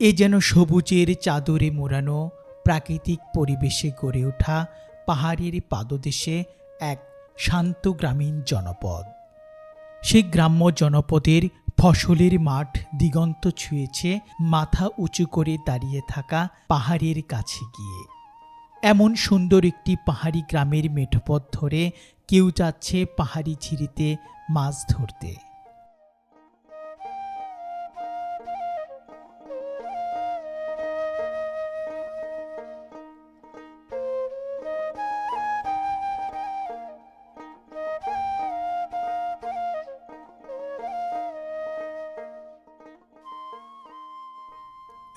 এ যেন সবুজের চাদরে মোড়ানো প্রাকৃতিক পরিবেশে গড়ে ওঠা পাহাড়ের পাদদেশে এক শান্ত গ্রামীণ জনপদ। সেই গ্রাম্য জনপদের ফসলের মাঠ দিগন্ত ছুঁয়েছে, মাথা উঁচু করে দাঁড়িয়ে থাকা পাহাড়ের কাছে গিয়ে। এমন সুন্দর একটি পাহাড়ি গ্রামের মেঠোপথ ধরে কেউ যাচ্ছে পাহাড়ি ঝিরিতে মাছ ধরতে।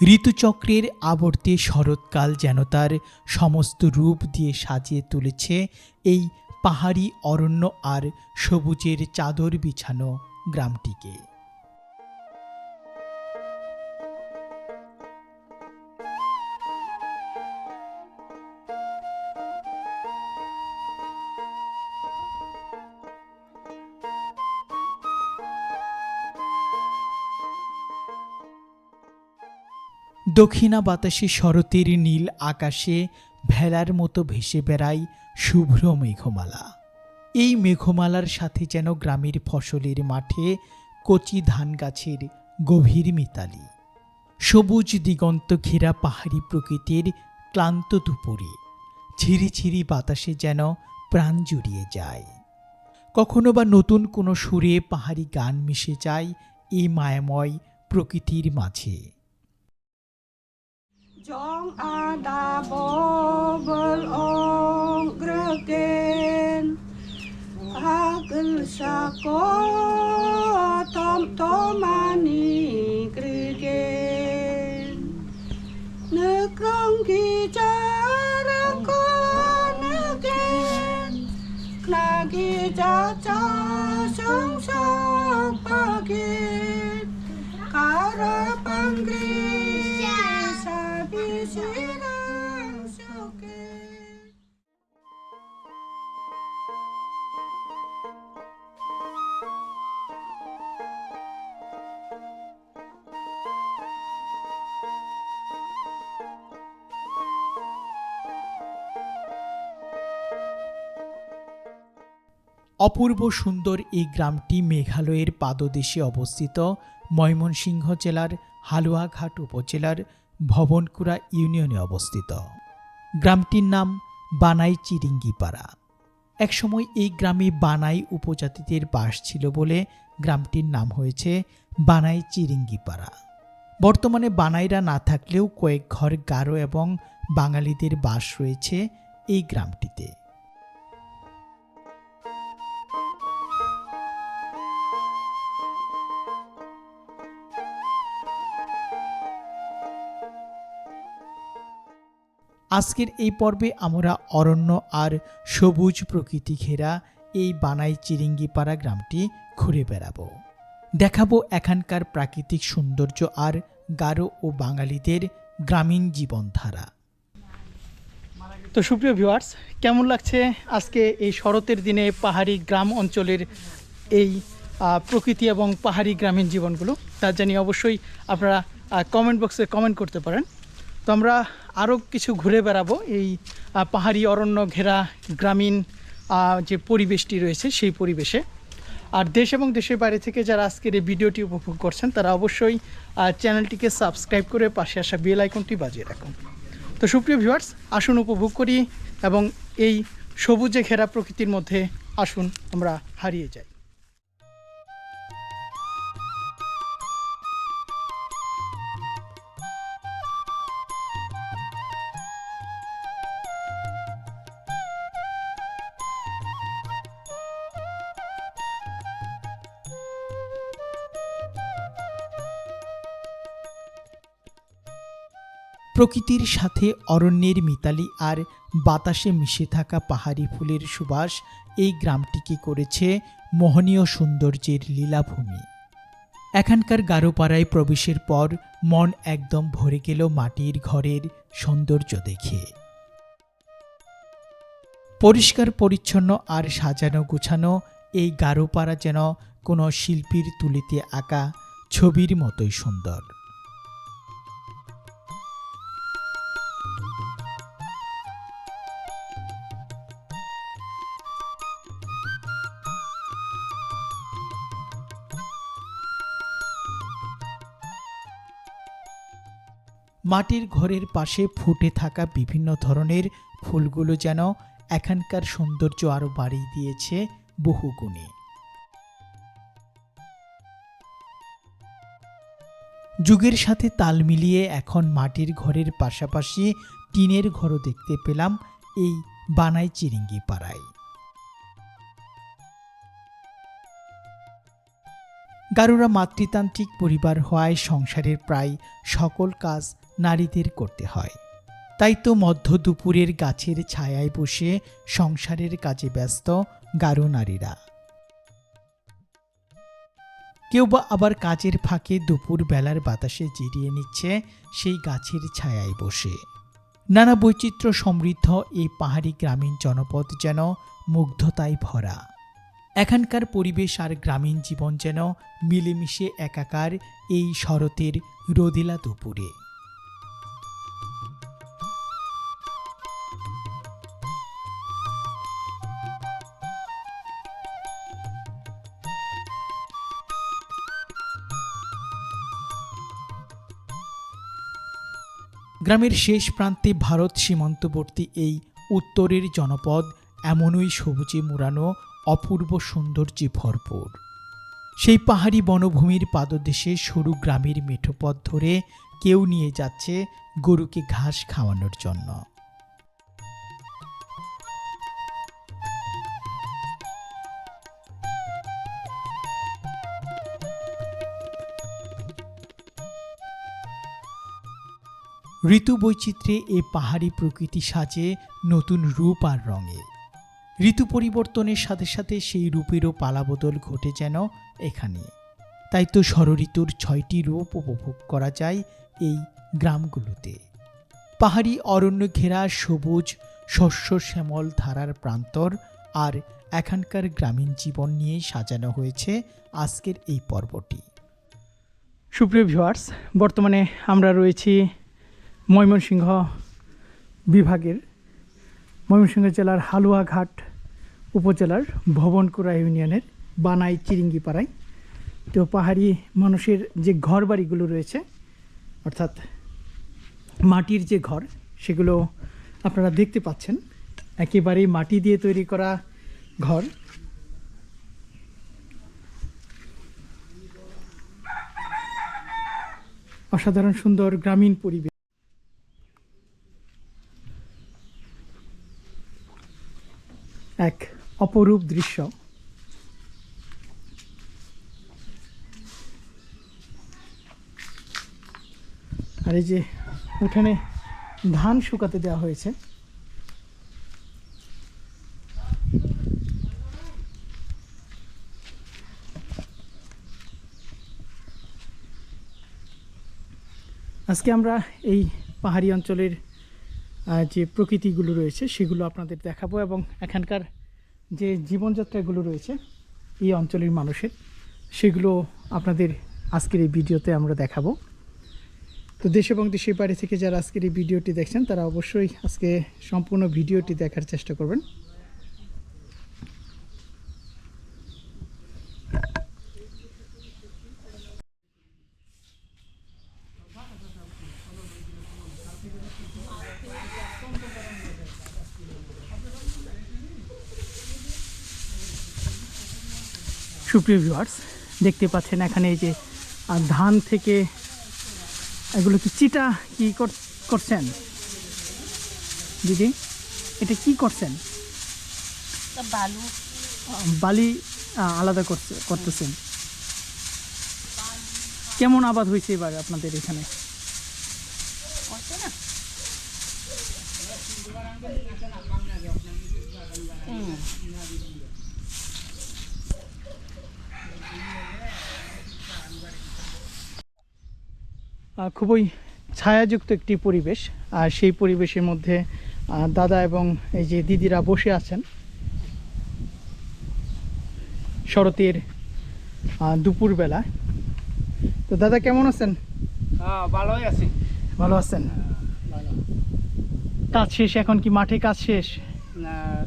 ঋতুচক্রের আবর্তে শরৎকাল যেন তার সমস্ত রূপ দিয়ে সাজিয়ে তুলেছে এই পাহাড়ি অরণ্য আর সবুজের চাদর বিছানো গ্রামটিকে। দক্ষিণা বাতাসে শরতের নীল আকাশে ভেলার মতো ভেসে বেড়ায় শুভ্র মেঘমালা। এই মেঘমালার সাথে যেন গ্রামের ফসলের মাঠে কচি ধান গাছের গভীর মিতালি। সবুজ দিগন্ত ঘেরা পাহাড়ি প্রকৃতির ক্লান্ত দুপুরে ঝিরিঝিরি বাতাসে যেন প্রাণ জুড়িয়ে যায়। কখনো বা নতুন কোনো সুরে পাহাড়ি গান মিশে যায় এই মায়াময় প্রকৃতির মাঝে। 정하다 법을 옹그르겐 악을 쌓고 덤덤하니 그르겐 늑런 기자라고 느겐 나기자 자성석박인 অপূর্ব সুন্দর এই গ্রামটি মেঘালয়ের পাদদেশে অবস্থিত ময়মনসিংহ জেলার হালুয়াঘাট উপজেলার ভবনকুড়া ইউনিয়নে অবস্থিত। গ্রামটির নাম বানাই চিরিঙ্গিপাড়া। একসময় এই গ্রামে বানাই উপজাতিদের বাস ছিল বলে গ্রামটির নাম হয়েছে বানাই চিরিঙ্গিপাড়া। বর্তমানে বানাইরা না থাকলেও কয়েক ঘর গারো এবং বাঙালিদের বাস রয়েছে এই গ্রামটিতে। আজকের এই পর্বে আমরা অরণ্য আর সবুজ প্রকৃতি ঘেরা এই বানাই চিরিঙ্গিপাড়া গ্রামটি ঘুরে বেড়াব। দেখাবো এখানকার প্রাকৃতিক সৌন্দর্য আর গারো ও বাঙালিদের গ্রামীণ জীবনধারা। তো সুপ্রিয় ভিউয়ার্স কেমন লাগছে আজকে এই শরতের দিনে পাহাড়ি গ্রাম অঞ্চলের এই প্রকৃতি এবং পাহাড়ি গ্রামীণ জীবনগুলো? তা জানি অবশ্যই আপনারা কমেন্ট বক্সে কমেন্ট করতে পারেন। তো আমরা আরও কিছু ঘুরে বেড়াবো। এই পাহাড়ি অরণ্য ঘেরা গ্রামীণ যে পরিবেশটি রয়েছে সেই পরিবেশে। আর দেশ এবং দেশের বাইরে থেকে যারা আজকের এই ভিডিওটি উপভোগ করছেন, তারা অবশ্যই চ্যানেলটিকে সাবস্ক্রাইব করে পাশে আসা বেল আইকনটি বাজিয়ে রাখুন। তো সুপ্রিয় ভিউয়ার্স, আসুন উপভোগ করি এবং এই সবুজে ঘেরা প্রকৃতির মধ্যে আসুন, আমরা হারিয়ে যাই। প্রকৃতির সাথে অরণ্যের মিতালি আর বাতাসে মিশে থাকা পাহাড়ি ফুলের সুবাস এই গ্রামটিকে করেছে মোহনীয় সৌন্দর্যের লীলাভূমি। এখানকার গারোপাড়ায় প্রবেশের পর মন একদম ভরে গেল মাটির ঘরের সৌন্দর্য দেখে। পরিষ্কার, পরিচ্ছন্ন আর সাজানো, গুছানো এই গারোপাড়া যেন কোনো শিল্পীর তুলিতে আঁকা ছবির মতোই সুন্দর। মাটির ঘরের পাশে ফুটে থাকা বিভিন্ন ধরনের ফুলগুলো যেন এখানকার সৌন্দর্য আরও বাড়িয়ে দিয়েছে বহুগুণে। যুগের সাথে তাল মিলিয়ে এখন মাটির ঘরের পাশাপাশি টিনের ঘরও দেখতে পেলাম এই বানাই চিরিঙ্গি পাড়ায়। গারুরা মাতৃতান্ত্রিক পরিবার হওয়ায় সংসারের প্রায় সকল কাজ নারীদের করতে হয়। তাই তো মধ্য দুপুরের গাছের ছায়ায় বসে সংসারের কাজে ব্যস্ত গারো নারীরা। কেউ বা আবার কাজের ফাঁকে দুপুর বেলার বাতাসে জিরিয়ে নিচ্ছে সেই গাছের ছায়ায় বসে। নানা বৈচিত্র্য সমৃদ্ধ এই পাহাড়ি গ্রামীণ জনপদ যেন মুগ্ধতায় ভরা। এখানকার পরিবেশ আর গ্রামীণ জীবন যেন মিলেমিশে একাকার এই শরতের রোদিলা দুপুরে। গ্রামের শেষ প্রান্তে ভারত সীমান্তবর্তী এই উত্তরের জনপদ এমনই সবুজে মোড়ানো অপূর্ব সৌন্দর্যে ভরপুর। সেই পাহাড়ি বনভূমির পাদদেশে সরু গ্রামের মেঠোপথ ধরে কেউ নিয়ে যাচ্ছে গরুকে ঘাস খাওয়ানোর জন্য। ঋতু বৈচিত্র্যে এ পাহাড়ি প্রকৃতি সাজে নতুন রূপ আর রঙে। ঋতু পরিবর্তনের সাথে সাথে সেই রূপেরও পালাবদল ঘটে যেন এখানে। তাই তো ষড়ঋতুর ছয়টি রূপ উপভোগ করা যায় এই গ্রামগুলোতে। পাহাড়ি অরণ্য ঘেরা সবুজ, শস্য শ্যামল ধারার প্রান্তর আর এখানকার গ্রামীণ জীবন নিয়ে সাজানো হয়েছে আজকের এই পর্বটি। সুপ্রিয় ভিউয়ার্স, বর্তমানে আমরা রয়েছি ময়মনসিংহ বিভাগের ময়মনসিংহ জেলার হালুয়াঘাট উপজেলার ভবনকুড়া ইউনিয়নের বানাই চিরিঙ্গিপাড়ায়। তো পাহাড়ি মানুষের যে ঘর বাড়িগুলো রয়েছে, অর্থাৎ মাটির যে ঘর, সেগুলো আপনারা দেখতে পাচ্ছেন। একেবারেই মাটি দিয়ে তৈরি করা ঘর। অসাধারণ সুন্দর গ্রামীণ পরিবেশ। এক অপরূপ দৃশ্য। আর এই যে উঠানে ধান শুকাতে দেওয়া হয়েছে। আজকে আমরা এই পাহাড়ি অঞ্চলের যে প্রকৃতিগুলো রয়েছে সেগুলো আপনাদের দেখাবো এবং এখানকার যে জীবনযাত্রাগুলো রয়েছে এই অঞ্চলের মানুষের, সেগুলো আপনাদের আজকের এই ভিডিওতে আমরা দেখাবো। তো দেশ এবং দেশের বাড়ি থেকে যারা আজকের এই ভিডিওটি দেখছেন, তারা অবশ্যই আজকে সম্পূর্ণ ভিডিওটি দেখার চেষ্টা করবেন। সুপ্রিয় ভিউয়ার্স দেখতে পাচ্ছেন এখানে এই যে ধান থেকে এগুলো কি চিটা কি কর- করছেন? দিদি এটা কি করছেন? বালু। বালি আলাদা করছে করতেছেন। কেমন আবাদ হয়েছে এবার আপনাদের এখানে? খুবই ছায়াযুক্ত একটি পরিবেশ। আর সেই পরিবেশের মধ্যে দাদা এবং এই যে দিদিরা বসে আছেন। শরতের দুপুরবেলা। তো দাদা কেমন আছেন? হ্যাঁ ভালোই আছি। ভালো আছেন? কাজ শেষ? এখন কি মাঠে কাজ শেষ?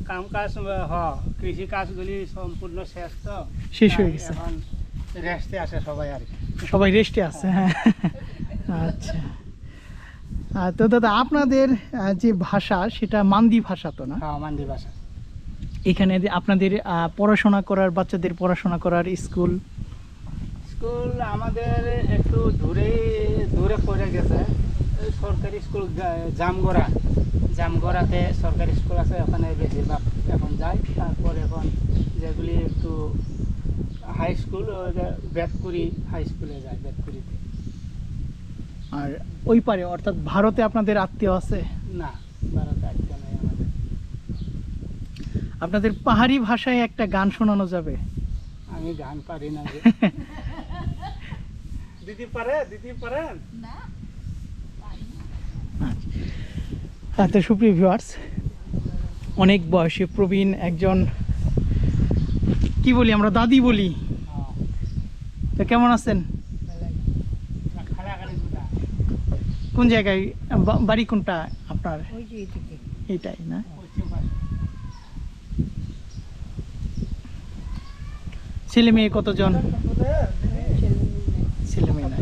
কাম কাজ হ কৃষি কাজগুলি সম্পূর্ণ শেষ তো। শেষ হয়ে গেছে। এখন রেস্টে আছে সবাই আর সবাই রেস্টে আছে হ্যাঁ। আচ্ছা। তো দাদা আপনাদের যে ভাষা সেটা মান্দি ভাষা তো না? হ্যাঁ মান্দি ভাষা। এখানে যে আপনাদের পড়াশোনা করার বাচ্চাদের পড়াশোনা করার স্কুল? স্কুল আমাদের একটু দূরে দূরে পড়ে গেছে। সরকারি স্কুল জামগড়া। জামগড়াতে সরকারি স্কুল আছে ওখানে বেশিরভাগ এখন যায়। তারপর এখন যেগুলি একটু হাই স্কুল বেতকুড়ি হাই স্কুলে যায় বেতকুড়িতে আর ওই পারে অর্থাৎ ভারতে আপনাদের আত্মীয় আছে? না ভারতে আসতে নাই আমাদের। আপনাদের পাহাড়ি ভাষায় একটা গান শোনানো যাবে। আমি গান পারি না যে। দিদি পারে দিদি পারেন হ্যাঁ তো সুপ্রিয় ভিউয়ার্স অনেক বয়সে প্রবীণ একজন কি বলি আমরা দাদি বলি। তো কেমন আছেন? কোন জায়গায় বাড়ি কোনটা আপনার? এইটাই না? ছেলে মেয়ে কতজন? ছেলে মেয়ে নাই।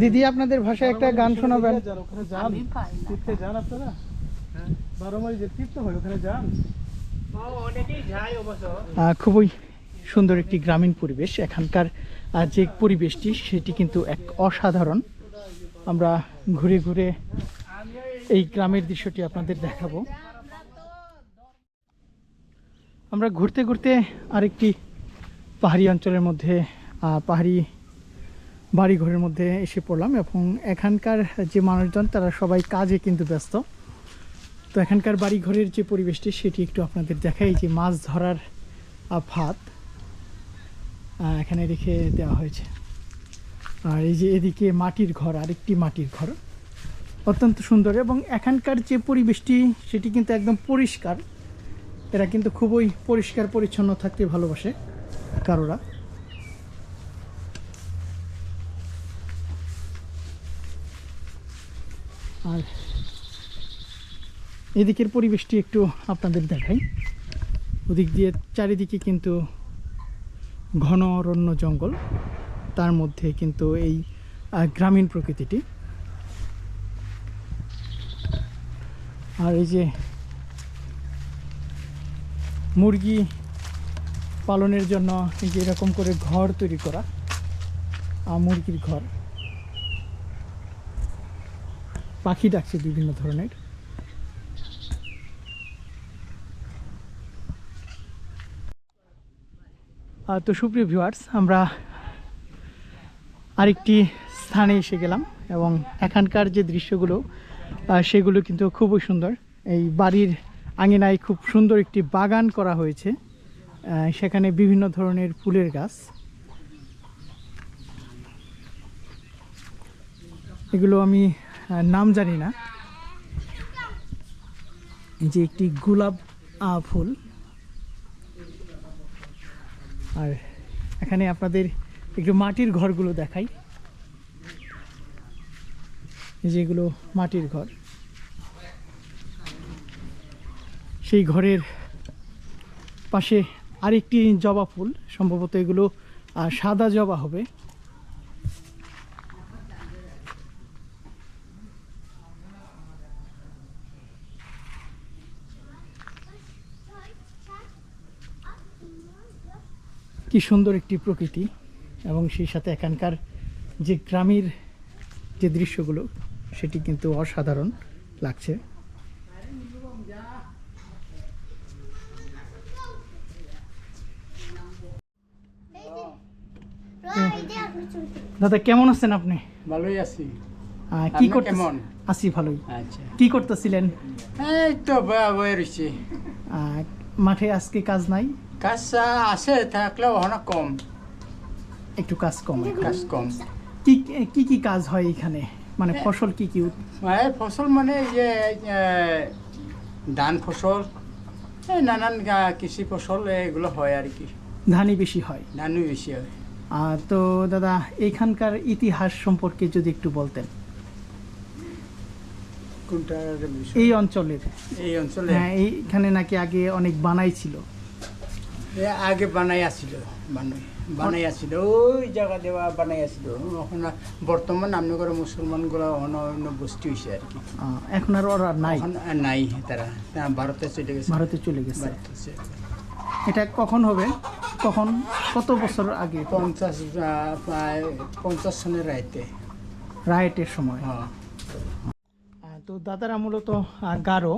দিদি আপনাদের ভাষায় একটা গান শোনাবেন। আমি পারি খুবই সুন্দর একটি গ্রামীণ পরিবেশ। এখানকার যে পরিবেশটি সেটি কিন্তু এক অসাধারণ। আমরা ঘুরে ঘুরে এই গ্রামের দৃশ্যটি আপনাদের দেখাবো। আমরা ঘুরতে ঘুরতে আরেকটি পাহাড়ি অঞ্চলের মধ্যে পাহাড়ি বাড়িঘরের মধ্যে এসে পড়লাম এবং এখানকার যে মানুষজন তারা সবাই কাজে কিন্তু ব্যস্ত। তো এখানকার বাড়িঘরের যে পরিবেশটি, সেটি একটু আপনাদের দেখাই যে মাছ ধরার ফাঁদ এখানে রেখে দেওয়া হয়েছে। আর এই যে এদিকে মাটির ঘর, আরেকটি মাটির ঘর, অত্যন্ত সুন্দর। এবং এখানকার যে পরিবেশটি, সেটি কিন্তু একদম পরিষ্কার। এরা কিন্তু খুবই পরিষ্কার, পরিচ্ছন্ন থাকতে ভালোবাসে কারোরা। আর এদিকের পরিবেশটি একটু আপনাদের দেখাই। ওদিক দিয়ে চারিদিকে কিন্তু ঘন অরণ্য জঙ্গল। তার মধ্যে কিন্তু এই গ্রামীণ প্রকৃতিটি। আর এই যে মুরগি পালনের জন্য এই যে এরকম করে ঘর তৈরি করা মুরগির ঘর। পাখি ডাকছে বিভিন্ন ধরনের। তো সুপ্রিয় ভিউয়ার্স আমরা আরেকটি স্থানে এসে গেলাম এবং এখানকার যে দৃশ্যগুলো সেগুলো কিন্তু খুবই সুন্দর। এই বাড়ির আঙিনায় খুব সুন্দর একটি বাগান করা হয়েছে। সেখানে বিভিন্ন ধরনের ফুলের গাছ। এগুলো আমি নাম জানি না। যে একটি গোলাপ ফুল। আর এখানে আপনাদের একটু মাটির ঘরগুলো দেখাই। যেগুলো মাটির ঘর। সেই ঘরের পাশে আরেকটি জবা ফুল, সম্ভবত এগুলো সাদা জবা হবে। কি সুন্দর একটি প্রকৃতি এবং সেই সাথে এখানকার যে গ্রামের যে দৃশ্যগুলো সেটি কিন্তু অসাধারণ লাগছে। দাদা কেমন আছেন আপনি? ভালোই আছি। কি আপনি করতে আছি ভালোই। আচ্ছা। কি করতেছিলেন? এই তো বয়া আহ, মাঠে আজকে কাজ নাই? কাজ আছে থাকলেও অনেক কম। একটু কাজ কম কাজ কম। কি কি কি কাজ হয় এখানে? মানে ফসল কি কি? উৎ- ফসল মানে যে ধান ফসল এই নানান কৃষি ফসল এগুলো হয় আর কি। ধানই বেশি হয়? ধানই বেশি হয়। তো দাদা এখানকার ইতিহাস সম্পর্কে যদি একটু বলতেন। কোনটার বিষয়? এই অঞ্চলের। এই অঞ্চলে? হ্যাঁ এইখানে নাকি আগে অনেক বানাই ছিল। আগে বানাই আছিল বানাই বানাই আছিল ওই জায়গা দেওয়া বানাই আছিল। এখন বর্তমান আপনাদের মুসলমানগুলো অন্য অন্য গোষ্ঠী হয়েছে আর কি। এখন আর ওরা নাই। নাই তারা। ভারতে চলে গেছে। ভারতে চলে গেছে। এটা কখন হবে? কখন? কত বছর আগে? পঞ্চাশ পঞ্চাশ সনের রাইতে। রাইটের সময়। হ্যাঁ। তো দাদারা মূলত গারো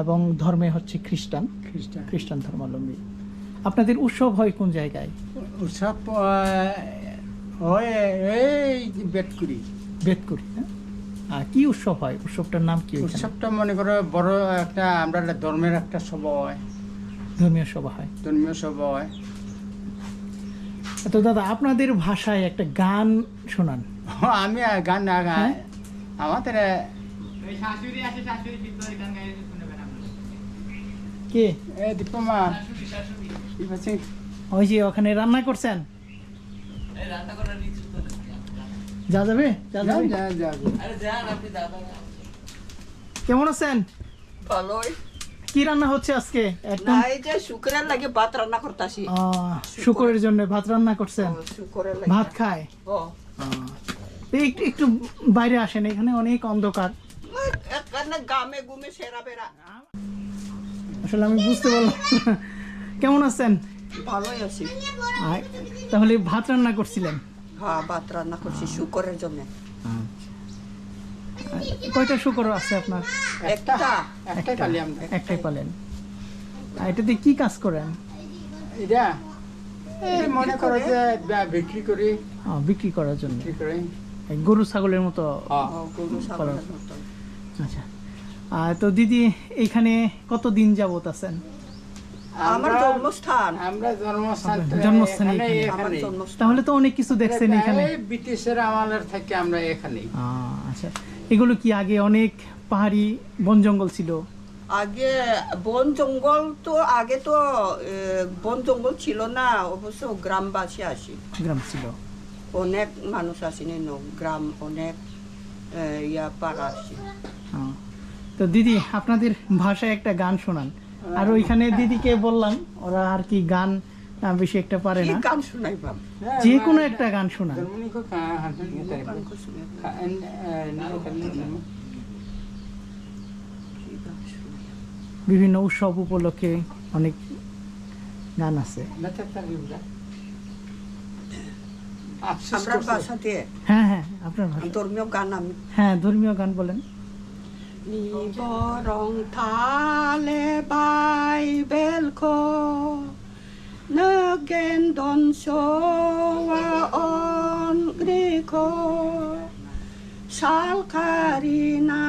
এবং ধর্মে হচ্ছে খ্রিস্টান। খ্রিস্টান। খ্রিস্টান ধর্মাবলম্বী। আপনাদের উৎসব হয় কোন জায়গায়? উৎসব হয় এই বেটকুড়ি হ্যাঁ? কি উৎসব হয়? উৎসবটার নাম কি উৎসবটা মনে করো বড় একটা আমরা ধর্মের একটা সভা হয়। ধর্মীয় সভা হয়। ধর্মীয় সভা হয়। তো দাদা আপনাদের ভাষায় একটা গান শোনান। আমি গান না গাই হ্যাঁ? আমাদের কে? এ দীপমা। ওই যে ওখানে রান্না করছেন? যা যাবে? কেমন আছেন? ভালোই। কি রান্না হচ্ছে আজকে? একদম এই যে শুক্রের লাগে ভাত রান্না করতেছি। শুকরের জন্য ভাত রান্না করছেন? শুক্রের লাগে। ভাত খায়? ও। একটু একটু বাইরে আসেন এখানে অনেক অন্ধকার। গামে গুমে সেরা বেড়া আসলে আমি বুঝতে পারলাম কেমন আছেন? ভালোই আছি। তাহলে ভাত রান্না করছিলেন? হ্যাঁ ভাত রান্না করছি শুক্রের জন্য। কয়টা শুকর আছে আপনার? একটা। একটা। খালি আমরা। একটাই পালেন। আর এটাতে কি কাজ করেন? এটা? মনে করো যে বিক্রি করি। বিক্রি করার জন্য। গরু ছাগলের মতো হ্যাঁ। গরু ছাগলের মতো। আচ্ছা। তো দিদি এইখানে কতদিন যাবত আছেন? আমার জন্মস্থান। আমরা জন্মস্থান জন্মস্থান এখানে এখানে। আমার এখানে জন্মস্থান। তাহলে তো অনেক কিছু দেখছেন এখানে। ব্রিটিশের আমলের থেকে আমরা এখানেই। আচ্ছা। এগুলো কি আগে অনেক পাহাড়ি বন জঙ্গল ছিল? আগে বন জঙ্গল তো আগে তো বন জঙ্গল ছিল না। অবশ্য গ্রামবাসী আসি গ্রাম ছিল। অনেক মানুষ আসেনি গ্রাম অনেক তো দিদি আপনাদের ভাষায় একটা গান শোনান। আর ওইখানে দিদিকে বললাম ওরা আর কি গান বেশি একটা পারে না। গান শোনাই যে কোনো একটা গান শোনান। বিভিন্ন উৎসব উপলক্ষে অনেক গান আছে। আমরা হ্যাঁ হ্যাঁ আপনার ভাষা ধর্মীয় গান আমি হ্যাঁ ধর্মীয় গান বলেন। নিবরং থালে বাইবেলখো নগেন দনসোয়া না সালকারিনা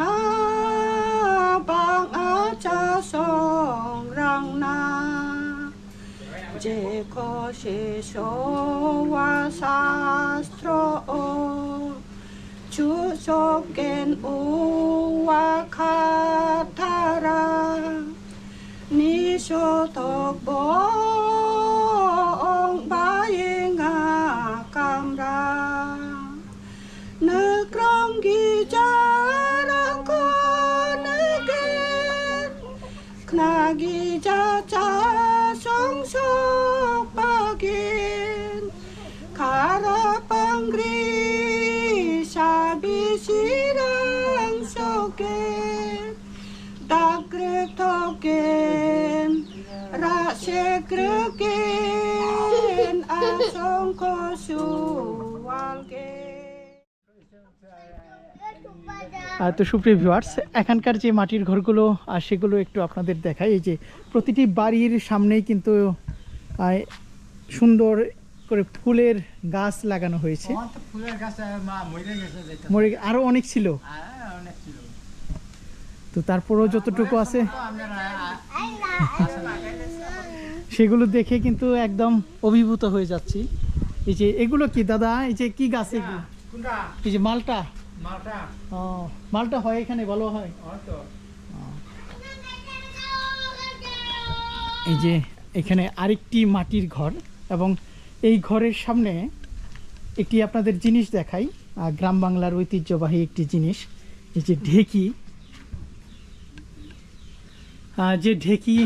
বাং আচা সংরাংনা dzieko shishowa sastro o chusoken uwa katara nisho tok bong bayinga kamra তো সুপ্রিয় ভিউয়ার্স এখানকার যে মাটির ঘরগুলো আর সেগুলো একটু আপনাদের দেখাই। এই যে প্রতিটি বাড়ির সামনেই কিন্তু সুন্দর করে ফুলের গাছ লাগানো হয়েছে। মরে আরও অনেক ছিল। তো তারপরেও যতটুকু আছে সেগুলো দেখে কিন্তু একদম অভিভূত হয়ে যাচ্ছি। এই যে এগুলো কি দাদা? এই যে কি গাছ এগুলো? এই যে মালটা? মালটা? ও মালটা হয় এখানে ভালো হয়। এই যে এখানে আরেকটি মাটির ঘর এবং এই ঘরের সামনে একটি আপনাদের জিনিস দেখাই গ্রাম বাংলার ঐতিহ্যবাহী একটি জিনিস। এই যে ঢেকি। যে ঢেকি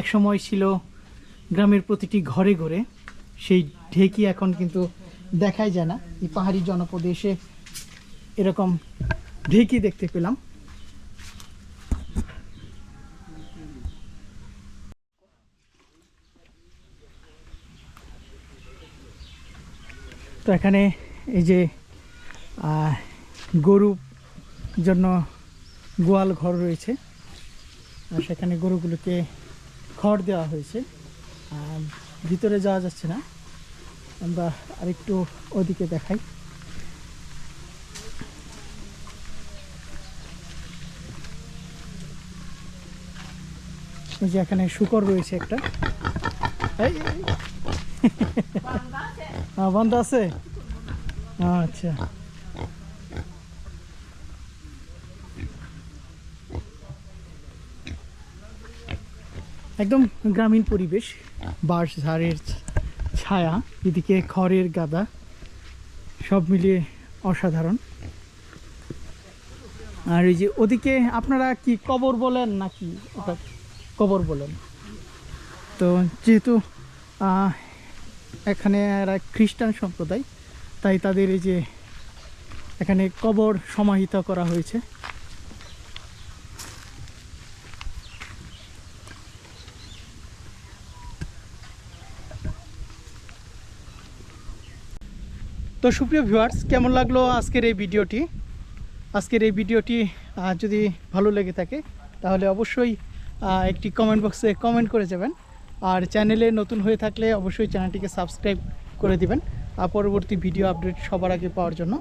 একসময় ছিল গ্রামের প্রতিটি ঘরে ঘরে সেই ঢেকি এখন কিন্তু দেখাই যায় না। এই পাহাড়ি জনপদে এসে এরকম ঢেকি দেখতে পেলাম। তো এখানে এই যে গরু জন্য গোয়াল ঘর রয়েছে। সেখানে গরুগুলোকে খড় দেওয়া হয়েছে। ভিতরে যাওয়া যাচ্ছে না। আমরা আরেকটু ওদিকে দেখাই। যে এখানে শুকর রয়েছে একটা। হ্যাঁ, বন্ধ আছে? আচ্ছা। একদম গ্রামীণ পরিবেশ। বাঁশ ঝাড়ের ছায়া, এদিকে খড়ের গাদা, সব মিলিয়ে অসাধারণ। আর এই যে ওদিকে আপনারা কি কবর বলেন নাকি? কবর বলেন। তো যেহেতু এখানে এরা খ্রিস্টান সম্প্রদায়, তাই তাদের এই যে এখানে কবর সমাহিত করা হয়েছে। তো সুপ্রিয় ভিউয়ার্স কেমন লাগল আজকের এই ভিডিওটি? আজকের এই ভিডিওটি যদি ভালো লেগে থাকে, তাহলে অবশ্যই একটি কমেন্ট বক্সে কমেন্ট করে যাবেন। আর চ্যানেলে নতুন হয়ে থাকলে অবশ্যই চ্যানেলটিকে সাবস্ক্রাইব করে দিবেন আর পরবর্তী ভিডিও আপডেট সবার আগে পাওয়ার জন্য।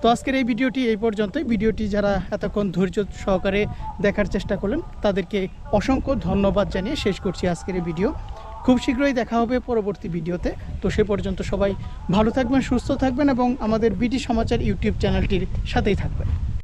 তো আজকের এই ভিডিওটি এই পর্যন্তই। ভিডিওটি যারা এতক্ষণ ধৈর্য সহকারে দেখার চেষ্টা করলেন, তাদেরকে অসংখ্য ধন্যবাদ জানিয়ে শেষ করছি আজকের এই ভিডিও খুব শীঘ্রই দেখা হবে পরবর্তী ভিডিওতে। তো সে পর্যন্ত সবাই ভালো থাকবেন, সুস্থ থাকবেন এবং আমাদের বিটি সমাচার ইউটিউব চ্যানেলটির সাথেই থাকবেন।